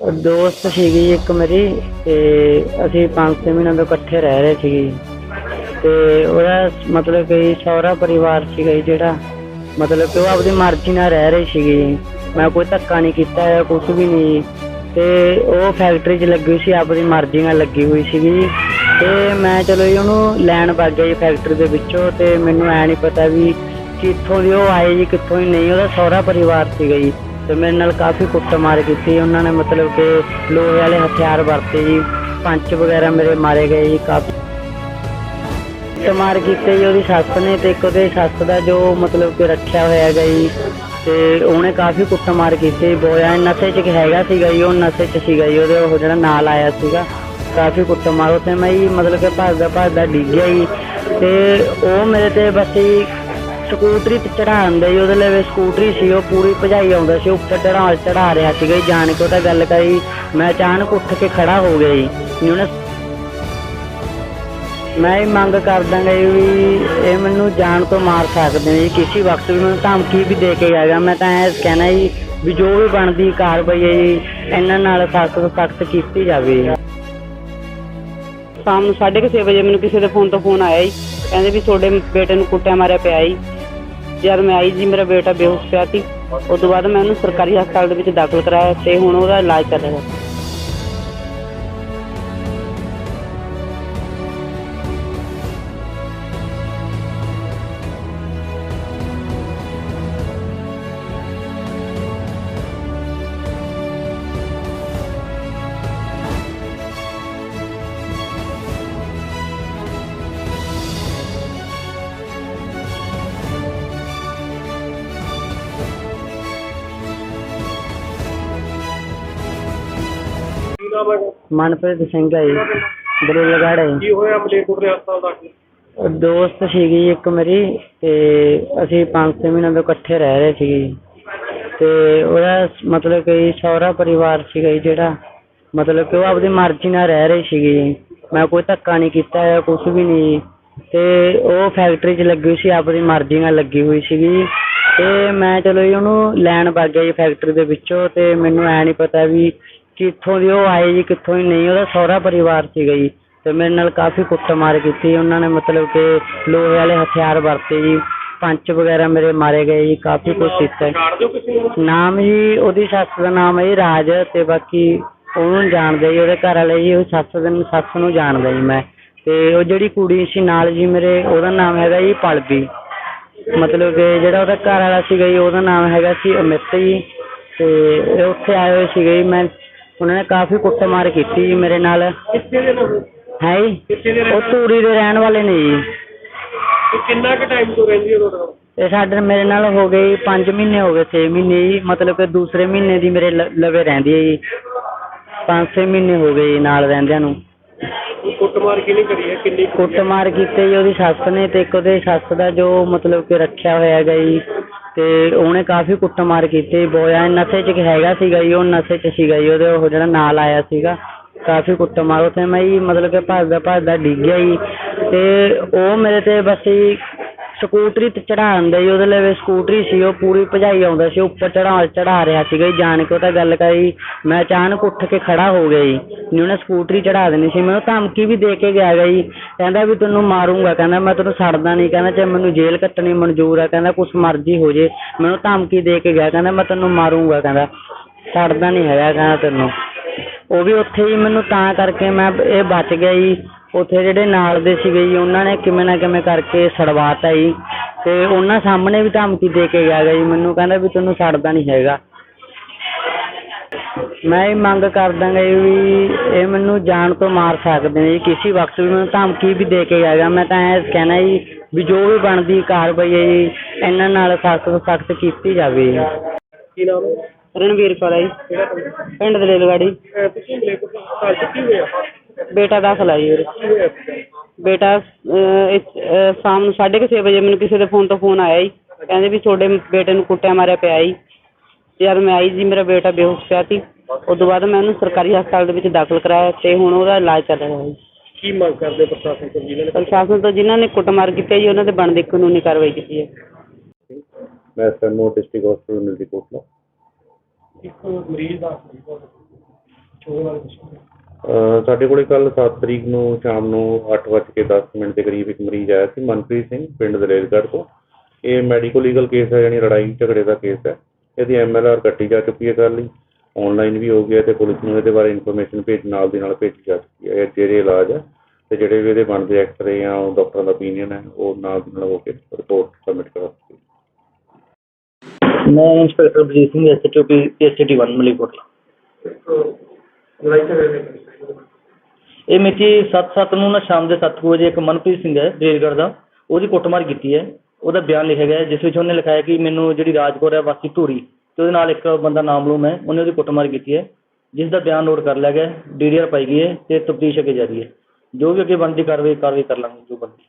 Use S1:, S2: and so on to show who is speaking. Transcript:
S1: ਦੋਸਤ ਸੀਗੀ ਇੱਕ ਮੇਰੀ ਤੇ ਅਸੀਂ 5-6 ਮਹੀਨਿਆਂ ਤੋਂ ਇਕੱਠੇ ਰਹਿ ਰਹੇ ਸੀਗੇ ਤੇ ਉਹਦਾ ਮਤਲਬ ਕਿ ਸਹੁਰਾ ਪਰਿਵਾਰ ਸੀਗਾ ਜੀ ਜਿਹੜਾ। ਮਤਲਬ ਕਿ ਉਹ ਆਪਣੀ ਮਰਜ਼ੀ ਨਾਲ ਰਹਿ ਰਹੀ ਸੀਗੀ ਮੈਂ ਕੋਈ ਧੱਕਾ ਨਹੀਂ ਕੀਤਾ ਹੈ ਕੁਝ ਵੀ ਨਹੀਂ ਤੇ ਉਹ ਫੈਕਟਰੀ 'ਚ ਲੱਗੀ ਹੋਈ ਸੀ ਆਪਣੀ ਮਰਜ਼ੀ ਨਾਲ ਲੱਗੀ ਹੋਈ ਸੀਗੀ ਤੇ ਮੈਂ ਚਲੋ ਜੀ ਉਹਨੂੰ ਲੈਣ ਵਗ ਗਿਆ ਜੀ ਫੈਕਟਰੀ ਦੇ ਵਿੱਚੋਂ ਤੇ ਮੈਨੂੰ ਐ ਨਹੀਂ ਪਤਾ ਵੀ ਕਿੱਥੋਂ ਦੀ ਉਹ ਆਏ ਜੀ, ਕਿੱਥੋਂ ਹੀ ਨਹੀਂ। ਉਹਦਾ ਸਹੁਰਾ ਪਰਿਵਾਰ ਸੀਗਾ ਜੀ। ਤੇ ਮੇਰੇ ਨਾਲ ਕਾਫੀ ਕੁੱਟਮਾਰ ਕੀਤੀ। ਉਹਨਾਂ ਨੇ ਮਤਲਬ ਕਿ ਲੋਹੇ ਵਾਲੇ ਹਥਿਆਰ ਵਰਤੇ ਜੀ, ਪੰਚ ਵਗੈਰਾ ਮੇਰੇ ਮਾਰੇ ਗਏ ਜੀ ਕਾਫੀ। ਕੁੱਟਮਾਰ ਕੀਤੇ ਜੀ ਉਹਦੀ ਸੱਸ ਨੇ ਤੇ ਇੱਕ ਉਹਦੇ ਸੱਸ ਦਾ ਜੋ ਮਤਲਬ ਕਿ ਰੱਖਿਆ ਹੋਇਆ ਹੈਗਾ ਜੀ। ਤੇ ਉਹਨੇ ਕਾਫੀ ਕੁੱਟਮਾਰ ਕੀਤੀ। ਬੋਇਆ ਨਸ਼ੇ 'ਚ ਹੈਗਾ ਸੀਗਾ ਜੀ, ਉਹ ਨਸ਼ੇ 'ਚ ਸੀਗਾ ਜੀ, ਉਹਦੇ ਉਹ ਜਿਹੜਾ ਨਾਲ ਆਇਆ ਸੀਗਾ। ਕਾਫੀ ਕੁੱਟਮਾਰ ਉੱਥੇ ਮੈਂ ਜੀ ਮਤਲਬ ਕਿ ਭੱਜਦਾ ਭੱਜਦਾ ਡਿੱਗ ਗਿਆ ਜੀ। ਤੇ ਉਹ ਮੇਰੇ ਤੇ ਬਸ ਜੀ ਸਕੂਟਰੀ ਤੇ ਚੜਾਉਂਦਾ ਜੀ ਉਹਦੇ ਲਈ ਸਕੂਟਰੀ ਸੀ, ਉਹ ਪੂਰੀ ਭਜਾਈ ਆਉਂਦਾ ਸੀ ਉੱਪਰ ਚੜਾ ਚੜਾ ਰਿਹਾ ਸੀਗਾ ਜੀ। ਜਾਣ ਕੇ ਉਹ ਤਾਂ ਗੱਲ ਕਰੀ, ਮੈਂ ਅਚਾਨਕ ਉੱਠ ਕੇ ਖੜਾ ਹੋ ਗਿਆ ਜੀ। ਉਹਨੇ ਮੈਂ ਇਹ ਮੰਗ ਕਰਦਾਂਗਾ ਵੀ ਇਹ ਮੈਨੂੰ ਜਾਣ ਤੋਂ ਮਾਰ ਸਕਦੇ ਨੇ ਜੀ, ਕਿਸੇ ਵਕਤ ਵੀ ਮੈਨੂੰ ਧਮਕੀ ਵੀ ਦੇ ਕੇ ਜਾਏਗਾ ਮੈਂ ਤਾਂ ਇਹ ਕਹਿਣਾ ਜੀ ਵੀ ਜੋ ਵੀ ਬਣਦੀ ਕਾਰਵਾਈ ਹੈ ਜੀ, ਇਹਨਾਂ ਨਾਲ ਸਖਤ ਤੋਂ ਸਖਤ ਕੀਤੀ ਜਾਵੇ।
S2: ਸ਼ਾਮ ਨੂੰ 6:30 ਵਜੇ ਮੈਨੂੰ ਕਿਸੇ ਦੇ ਫੋਨ ਤੋਂ ਫੋਨ ਆਇਆ ਜੀ। ਕਹਿੰਦੇ ਵੀ ਤੁਹਾਡੇ ਬੇਟੇ ਨੂੰ ਕੁੱਟਿਆ ਮਾਰਿਆ ਪਿਆ ਜੀ। ਜਦ ਮੈਂ ਆਈ ਜੀ, ਮੇਰਾ ਬੇਟਾ ਬੇਹੋਸ਼ ਪਿਆ ਸੀ। ਉਸ ਤੋਂ ਬਾਅਦ ਮੈਂ ਉਹਨੂੰ ਸਰਕਾਰੀ ਹਸਪਤਾਲ ਦੇ ਵਿੱਚ ਦਾਖਲ ਕਰਾਇਆ ਤੇ ਹੁਣ ਉਹਦਾ ਇਲਾਜ ਚੱਲ ਰਿਹਾ।
S3: ਨਾਮ ਹੈ
S1: ਮਨਪ੍ਰੀਤ ਸਿੰਘ ਹੈ ਜੀ ਬਰੇਲਗੜ੍ਹ ਹੈ ਜੀ।
S3: ਕੀ ਹੋਇਆ ਮਲੇਰਕੋਟਲੇ ਹਸਪਤਾਲ ਦਾ
S1: ਉਹ ਦੋਸਤ ਸੀਗੀ ਜੀ ਇੱਕ ਮੇਰੀ ਤੇ ਅਸੀਂ 5-6 ਮਹੀਨਿਆਂ ਤੋਂ ਇਕੱਠੇ ਰਹਿ ਰਹੇ ਸੀਗੇ ਜੀ। ਤੇ ਉਹਦਾ ਮਤਲਬ ਕਿ ਸਹੁਰਾ ਪਰਿਵਾਰ ਸੀਗਾ ਜੀ ਜਿਹੜਾ ਮਤਲਬ ਕਿ ਉਹ ਆਪਣੀ ਮਰਜ਼ੀ ਨਾਲ ਰਹਿ ਰਹੀ ਸੀਗੀ ਜੀ। ਮੈਂ ਕੋਈ ਧੱਕਾ ਨਹੀਂ ਕੀਤਾ ਹੈ ਕੁਝ ਵੀ ਨਹੀਂ ਤੇ ਉਹ ਫੈਕਟਰੀ 'ਚ ਲੱਗੀ ਹੋਈ ਸੀ ਆਪਣੀ ਮਰਜ਼ੀ ਨਾਲ ਲੱਗੀ ਹੋਈ ਸੀਗੀ ਜੀ। ਤੇ ਮੈਂ ਚਲੋ ਜੀ ਉਹਨੂੰ ਲੈਣ ਵਗ ਗਿਆ ਜੀ ਫੈਕਟਰੀ ਦੇ ਵਿੱਚੋਂ ਤੇ ਮੈਨੂੰ ਐ ਨਹੀਂ ਪਤਾ ਵੀ ਕਿੱਥੋਂ ਦੀ ਉਹ ਆਏ ਜੀ, ਕਿੱਥੋਂ ਦੀ ਨਹੀਂ, ਉਹਦਾ ਸਹੁਰਾ ਪਰਿਵਾਰ ਸੀਗਾ ਜੀ। ਤੇ ਮੇਰੇ ਨਾਲ ਕਾਫੀ ਕੁੱਟਮਾਰ ਕੀਤੀ, ਉਹਨਾਂ ਨੇ ਮਤਲਬ ਕਿ ਲੋਹੇ ਵਾਲੇ ਹਥਿਆਰ ਵਰਤੇ ਜੀ, ਪੰਚ ਵਗੈਰਾ ਮੇਰੇ ਮਾਰੇ ਗਏ ਜੀ, ਕਾਫੀ ਕੁਛ ਕੀਤਾ। ਨਾਮ ਜੀ, ਉਹਦੀ ਸੱਸ ਦਾ ਨਾਮ ਹੈ ਜੀ ਰਾਜ, ਤੇ ਬਾਕੀ ਉਹਨੂੰ ਜਾਣਦੇ ਜੀ, ਉਹਦੇ ਘਰ ਵਾਲੇ ਜੀ, ਉਹ ਸੱਸ ਦੇ, ਸੱਸ ਨੂੰ ਜਾਣਦਾ ਜੀ ਮੈਂ। ਤੇ ਉਹ ਜਿਹੜੀ ਕੁੜੀ ਸੀ ਨਾਲ ਜੀ ਮੇਰੇ, ਉਹਦਾ ਨਾਮ ਹੈਗਾ ਜੀ ਪਲਬੀ। ਮਤਲਬ ਕਿ ਜਿਹੜਾ ਉਹਦਾ ਘਰ ਵਾਲਾ ਸੀਗਾ ਜੀ, ਉਹਦਾ ਨਾਮ ਹੈਗਾ ਸੀ ਅਮਿਤ ਜੀ। ਤੇ ਇਹ ਉੱਥੇ ਆਏ ਹੋਏ ਸੀਗੇ ਜੀ, ਮੈਂ ਉਹਨਾਂ ਨੇ ਕਾਫੀ ਕੁੱਟਮਾਰ ਕੀਤੀ ਜੀ ਮੇਰੇ ਨਾਲ
S3: ਕਿੱਥੇ ਦੇ ਲੋਕ
S1: ਹੈ ਜੀ ਉਹ ਧੂਰੀ ਦੇ ਰਹਿਣ ਵਾਲੇ ਨੇ ਜੀ
S3: ਤੇ ਕਿੰਨਾ ਕੁ ਟਾਈਮ ਤੋਂ ਰਹਿੰਦੀ ਹੈ ਤੁਹਾਡੇ ਨਾਲ
S1: ਤੇ ਸਾਡੇ ਮੇਰੇ ਨਾਲ ਹੋ ਗਏ 5 ਮਹੀਨੇ ਹੋ ਗਏ 6 ਮਹੀਨੇ ਜੀ ਮਤਲਬ ਕਿ ਦੂਸਰੇ ਮਹੀਨੇ ਦੀ ਮੇਰੇ ਲ- ਲਵੇ ਰਹਿੰਦੀ ਹੈ ਜੀ 5-6 ਮਹੀਨੇ ਹੋ ਗਏ ਜੀ ਨਾਲ ਰਹਿੰਦਿਆਂ ਨੂੰ।
S3: ਉਹ ਕੁੱਟਮਾਰ ਕਿਹਨੇ ਕਰੀ ਹੈ ਕਿੰਨੀ ਕੁ ਹੋਈ ਹੈ?
S1: ਕੁੱਟਮਾਰ ਕੀਤੇ ਜੀ ਉਹਦੀ ਸੱਸ ਨੇ ਤੇ ਇੱਕ ਉਹਦੇ ਸੱਸ ਦਾ ਜੋ ਮਤਲਬ ਕਿ ਰੱਖਿਆ ਹੋਇਆ ਹੈਗਾ ਜੀ। ਤੇ ਉਹਨੇ ਕਾਫੀ ਕੁੱਟਮਾਰ ਕੀਤੀ। ਬੋਇਆ ਨਸ਼ੇ 'ਚ ਹੈਗਾ ਸੀਗਾ ਜੀ, ਉਹ ਨਸ਼ੇ 'ਚ ਸੀਗਾ ਜੀ, ਉਹਦੇ ਉਹ ਜਿਹੜਾ ਨਾਲ ਆਇਆ ਸੀਗਾ, ਕਾਫੀ ਕੁੱਟਮਾਰ। ਉੱਥੇ ਮੈਂ ਜੀ ਮਤਲਬ ਕਿ ਭੱਜਦਾ ਭੱਜਦਾ ਡਿੱਗ ਗਿਆ ਜੀ। ਤੇ ਉਹ ਮੇਰੇ ਤੇ ਬਸ ਜੀ ਸਕੂਟਰੀ ਤੇ ਚੜਾਉਂਦਾ ਜੀ ਉਹਦੇ ਲਈ ਸਕੂਟਰੀ ਸੀ, ਉਹ ਪੂਰੀ ਭਜਾਈ ਆਉਂਦਾ ਸੀ ਉੱਪਰ ਚੜਾ ਚੜਾ ਰਿਹਾ ਸੀਗਾ ਜੀ, ਜਾਣ ਕੇ ਉਹ ਤਾਂ ਗੱਲ ਕਰੀ, ਮੈਂ ਅਚਾਨਕ ਉੱਠ ਕੇ ਖੜਾ ਹੋ ਗਿਆ ਜੀ, ਨਹੀਂ ਉਹਨੇ ਸਕੂਟਰੀ ਚੜਾ ਦੇਣੀ ਸੀ ਮੈਨੂੰ ਧਮਕੀ ਵੀ ਦੇ ਕੇ ਗਿਆ ਗਾ ਜੀ, ਕਹਿੰਦਾ ਵੀ ਤੈਨੂੰ ਮਾਰੂੰਗਾ, ਕਹਿੰਦਾ ਮੈਂ ਤੈਨੂੰ ਛੱਡਦਾ ਨਹੀਂ, ਕਹਿੰਦਾ ਜੇ ਮੈਨੂੰ ਜੇਲ੍ਹ ਕੱਟਣੀ ਮਨਜ਼ੂਰ ਆ, ਕਹਿੰਦਾ ਕੁਛ ਮਰਜ਼ੀ ਹੋ ਜੇ ਮੈਨੂੰ ਧਮਕੀ ਦੇ ਕੇ ਗਿਆ, ਕਹਿੰਦਾ ਮੈਂ ਤੈਨੂੰ ਮਾਰੂੰਗਾ, ਕਹਿੰਦਾ ਛੱਡਦਾ ਨਹੀਂ ਹੈਗਾ, ਕਹਿੰਦਾ ਤੈਨੂੰ। ਉਹ ਵੀ ਉੱਥੇ ਹੀ ਮੈਨੂੰ ਤਾਂ ਕਰਕੇ ਮੈਂ ਇਹ ਬਚ ਗਿਆ ਜੀ ਉੱਥੇ ਜਿਹੜੇ ਨਾਲ ਦੇ ਸੀਗੇ ਜੀ ਉਹਨਾਂ ਨੇ ਕਿਵੇਂ ਨਾ ਕਿਵੇਂ ਕਰਕੇ ਛਡਵਾਤਾ ਜੀ। ਤੇ ਉਹਨਾਂ ਸਾਹਮਣੇ ਵੀ ਧਮਕੀ ਦੇ ਕੇ ਗਿਆ ਗਾ ਜੀ। ਮੈਨੂੰ ਕਹਿੰਦਾ ਵੀ ਤੈਨੂੰ ਛੱਡਦਾ ਨਹੀਂ ਹੈਗਾ। ਮੈਂ ਇਹ ਮੰਗ ਕਰਦਾਂਗਾ ਜੀ ਵੀ ਇਹ ਮੈਨੂੰ ਜਾਣ ਤੋਂ ਮਾਰ ਸਕਦੇ ਨੇ ਜੀ। ਕਿਸੇ ਵਕਤ ਵੀ ਮੈਨੂੰ ਧਮਕੀ ਵੀ ਦੇ ਕੇ ਜਾਏਗਾ ਮੈਂ ਤਾਂ ਇਹ ਕਹਿਣਾ ਜੀ ਵੀ ਜੋ ਵੀ ਬਣਦੀ ਕਾਰਵਾਈ ਹੈ ਜੀ ਇਹਨਾਂ ਨਾਲ ਸਖਤ ਤੋਂ ਸਖਤ ਕੀਤੀ ਜਾਵੇ ਜੀ।
S3: ਕੀ ਨਾਮ ਹੈ?
S2: ਰਣਵੀਰ ਕੌਰ ਹੈ ਜੀ।
S3: ਪਿੰਡ?
S2: ਦਲੇਲਗੜੀ।
S3: ਅਹ ਤੁਸੀਂ ਮਲੇਰਕੋਟਲੇ ਹਸਪਤਾਲ ਚ ਕੀ ਹੋਇਆ?
S2: ਬੇਟਾ ਦਾਖਲ ਹੈ ਜੀ ਉਰੇ। ਬੇਟਾ ਅਹ, ਇਸ- ਅਹ, ਸ਼ਾਮ ਨੂੰ 6:30 ਵਜੇ ਮੈਨੂੰ ਕਿਸੇ ਦੇ ਫੋਨ ਤੋਂ ਫੋਨ ਆਇਆ ਜੀ। ਕਹਿੰਦੇ ਵੀ ਤੁਹਾਡੇ ਬੇਟੇ ਨੂੰ ਕੁੱਟਿਆ ਮਾਰਿਆ ਪਿਆ ਜੀ। ਜਦ ਮੈਂ ਆਈ ਜੀ ਮੇਰਾ ਬੇਟਾ ਬੇਹੋਸ਼ ਪਿਆ ਸੀ। ਉਸ ਤੋਂ ਬਾਅਦ ਮੈਂ ਉਹਨੂੰ ਸਰਕਾਰੀ ਹਸਪਤਾਲ ਦੇ ਵਿੱਚ ਦਾਖਲ ਕਰਾਇਆ ਤੇ ਹੁਣ ਉਹਦਾ ਇਲਾਜ ਚੱਲ ਰਿਹਾ ਜੀ।
S3: ਕੀ ਮੰਗ ਕਰਦੇ ਪ੍ਰਸ਼ਾਸਨ ਤੋਂ ਜਿਨ੍ਹਾਂ ਨੇ
S2: ਪ੍ਰਸ਼ਾਸਨ ਤੋਂ ਜਿਨ੍ਹਾਂ ਨੇ ਕੁੱਟਮਾਰ ਕੀਤੀ ਜੀ ਉਹਨਾਂ ਦੇ ਬਣਦੀ ਕਾਨੂੰਨੀ ਕਾਰਵਾਈ ਕੀਤੀ ਹੈ।
S4: ਮੈਂ ਸਰਮੋ ਡਿਸਟ੍ਰਿਕਟ ਹਸਪੀਟਲ ਮਿਲਦੀ ਕੋਟਲਾ
S3: ਇੱਕ ਮਰੀਜ਼ ਦਾ
S4: ਅਹ ਸਾਡੇ ਕੋਲੇ ਕੱਲ 7 ਤਰੀਕ ਨੂੰ ਸ਼ਾਮ ਨੂੰ 8:10 ਮਿੰਟ ਦੇ ਕਰੀਬ ਇੱਕ ਮਰੀਜ਼ ਆਇਆ ਸੀ ਮਨਪ੍ਰੀਤ ਸਿੰਘ ਪਿੰਡ ਦਲੇਰਗੜ੍ਹ ਤੋਂ। ਇਹ ਮੈਡੀਕੋ ਲੀਗਲ ਕੇਸ ਹੈ ਯਾਨੀ ਲੜਾਈ ਝਗੜੇ ਦਾ ਕੇਸ ਹੈ। ਇਹਦੀ ਐਮਐਲਆਰ ਕੱਟੀ ਜਾ ਚੁੱਕੀ ਹੈ ਕੱਲ੍ਹ ਹੀ। ਆਨਲਾਈਨ ਵੀ ਹੋ ਗਿਆ ਤੇ ਪੁਲਿਸ ਨੂੰ ਇਹਦੇ ਬਾਰੇ ਇਨਫੋਰਮੇਸ਼ਨ ਭੇਜ ਨਾਲ ਦੀ ਨਾਲ ਭੇਜੀ ਜਾ ਚੁੱਕੀ ਹੈ। ਇਹ ਜਿਹੜੇ ਇਲਾਜ ਹੈ ਤੇ ਜਿਹੜੇ ਵੀ ਇਹਦੇ ਬਣਦੇ ਐਕਸਰੇ ਜਾਂ ਉਹ ਡਾਕਟਰਾਂ ਦਾ opinion ਹੈ ਉਹ ਨਾਲ ਦੀ ਨਾਲ ਹੋ ਕੇ ਰਿਪੋਰਟ ਸਬਮਿਟ ਕਰਾ ਦਿੱਤੀ
S5: ਮੈਂ inspector Baljit Singh SHO P ST 1 Malerkotla
S3: ਲੜਾਈ ਝਗੜੇ
S5: ਇਹ ਮਿਤੀ 7/7 ਨੂੰ ਨਾ ਸ਼ਾਮ ਦੇ 7 ਵਜੇ ਇੱਕ ਮਨਪ੍ਰੀਤ ਸਿੰਘ ਹੈ ਰੇਲਗੜ੍ਹ ਦਾ ਉਹਦੀ ਕੁੱਟਮਾਰ ਕੀਤੀ ਹੈ। ਉਹਦਾ ਬਿਆਨ ਲਿਖਿਆ ਗਿਆ ਹੈ, ਜਿਸ ਵਿੱਚ ਉਹਨੇ ਲਿਖਾਇਆ ਕਿ ਮੈਨੂੰ ਜਿਹੜੀ ਰਾਜਕੌਰ ਹੈ ਵਾਸੀ ਧੂਰੀ ਤੇ ਉਹਦੇ ਨਾਲ ਇੱਕ ਬੰਦਾ ਨਾਮਲੂਮ ਹੈ ਉਹਨੇ ਉਹਦੀ ਕੁੱਟਮਾਰ ਕੀਤੀ ਹੈ। ਜਿਸ ਦਾ ਬਿਆਨ ਨੋਟ ਕਰ ਲਿਆ ਗਿਆ ਡੀਡੀਆਰ ਪਾਈ ਗਈ ਹੈ ਤੇ ਤਫਤੀਸ਼ ਅੱਗੇ ਜਾਰੀ ਹੈ। ਜੋ ਵੀ ਅੱਗੇ ਬਣਦੀ ਕਾਰਵਾਈ ਕਾਰਵਾਈ ਕਰ ਲਾਂਗੇ ਜੋ ਬਣਦੀ।